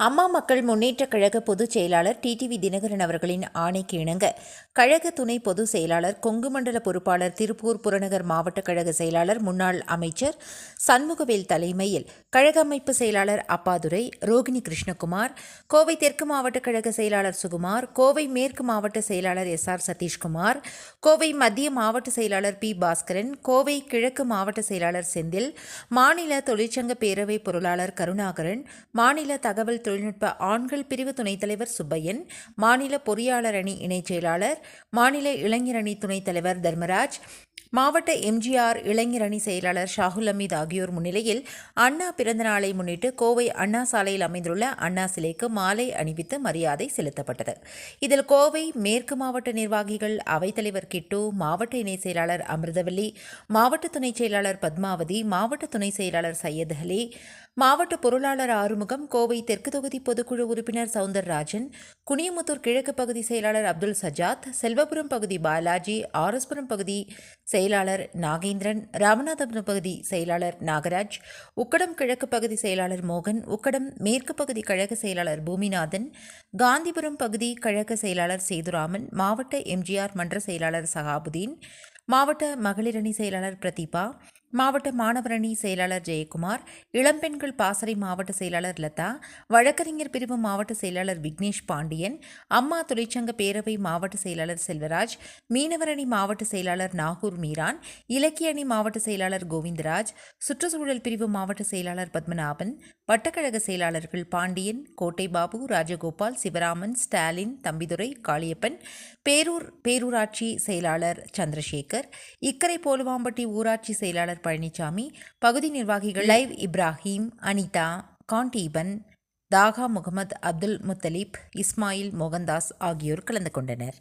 அம்மா மக்கள் முன்னேற்ற கழக பொதுச் செயலாளர் டிடிவி தினகரன் அவர்களின் ஆணைக்கு இணங்க கழக துணை பொதுச் செயலாளர் கொங்கு மண்டல பொறுப்பாளர் திருப்பூர் புறநகர் மாவட்ட கழக செயலாளர் முன்னாள் அமைச்சர் சண்முகவேல் தலைமையில் கழக அமைப்பு செயலாளர் அப்பாதுரை ரோகிணி கிருஷ்ணகுமார் கோவை தெற்கு மாவட்ட கழக செயலாளர் சுகுமார் கோவை மேற்கு மாவட்ட செயலாளர் எஸ் ஆர் சதீஷ்குமார் கோவை மத்திய மாவட்ட செயலாளர் பி பாஸ்கரன் கோவை கிழக்கு மாவட்ட செயலாளர் செந்தில் மாநில தொழிற்சங்க பேரவை பொருளாளர் கருணாகரன் மாநில தகவல் தொழில்நுட்ப ஆண்கள் பிரிவு துணைத் தலைவர் சுப்பையன் மாநில பொறியாளர் அணி இணைச் செயலாளர் மாநில இளைஞர் அணி துணைத் தலைவர் தர்மராஜ் மாவட்ட எம்ஜிஆர் இளைஞர் அணி செயலாளர் ஷாகுல் அமீத் ஆகியோர் முன்னிலையில் அண்ணா பிறந்த நாளை முன்னிட்டு கோவை அண்ணா சாலையில் அமைந்துள்ள அண்ணா சிலைக்கு மாலை அணிவித்து மரியாதை செலுத்தப்பட்டது. இதில் கோவை மேற்கு மாவட்ட நிர்வாகிகள் அவைத்தலைவர் கிட்டு மாவட்ட இணை செயலாளர் அமிர்தவல்லி மாவட்ட துணைச் செயலாளர் பத்மாவதி மாவட்ட துணை செயலாளர் சையத் அலி மாவட்ட பொருளாளர் ஆறுமுகம் கோவை தெற்கு தொகுதி பொதுக்குழு உறுப்பினர் சவுந்தரராஜன் குனியமுத்தூர் கிழக்கு பகுதி செயலாளர் அப்துல் சஜாத் செல்வபுரம் பகுதி பாலாஜி ஆர்எஸ்புரம் பகுதி செயலாளர் நாகேந்திரன் ராமநாதபுரம் பகுதி செயலாளர் நாகராஜ் உக்கடம் கிழக்கு பகுதி செயலாளர் மோகன் உக்கடம் மேற்கு பகுதி கழக செயலாளர் பூமிநாதன் காந்திபுரம் பகுதி கழக செயலாளர் சேதுராமன் மாவட்ட எம்ஜிஆர் மன்ற செயலாளர் சகாபுதீன் மாவட்ட மகளிரணி செயலாளர் பிரதீபா மாவட்ட மாணவரணி செயலாளர் ஜெயக்குமார் இளம்பெண்கள் பாசறை மாவட்ட செயலாளர் லதா வழக்கறிஞர் பிரிவு மாவட்ட செயலாளர் விக்னேஷ் பாண்டியன் அம்மா தொழிற்சங்க பேரவை மாவட்ட செயலாளர் செல்வராஜ் மீனவரணி மாவட்ட செயலாளர் நாகூர் மீரான் இலக்கிய அணி மாவட்ட செயலாளர் கோவிந்தராஜ் சுற்றுச்சூழல் பிரிவு மாவட்ட செயலாளர் பத்மநாபன் வட்டக்கழக செயலாளர்கள் பாண்டியன் கோட்டை பாபு ராஜகோபால் சிவராமன் ஸ்டாலின் தம்பிதுரை காளியப்பன் பேரூர் பேரூராட்சி செயலாளர் சந்திரசேகர் இக்கரை போலுவாம்பட்டி ஊராட்சி செயலாளர் பழனிசாமி பகுதி நிர்வாகிகள் லைவ் இப்ராஹிம் அனிதா காண்டீபன் தாகா முகமது அப்துல் முத்தலீப் இஸ்மாயில் மோகன்தாஸ் ஆகியோர் கலந்து கொண்டனர்.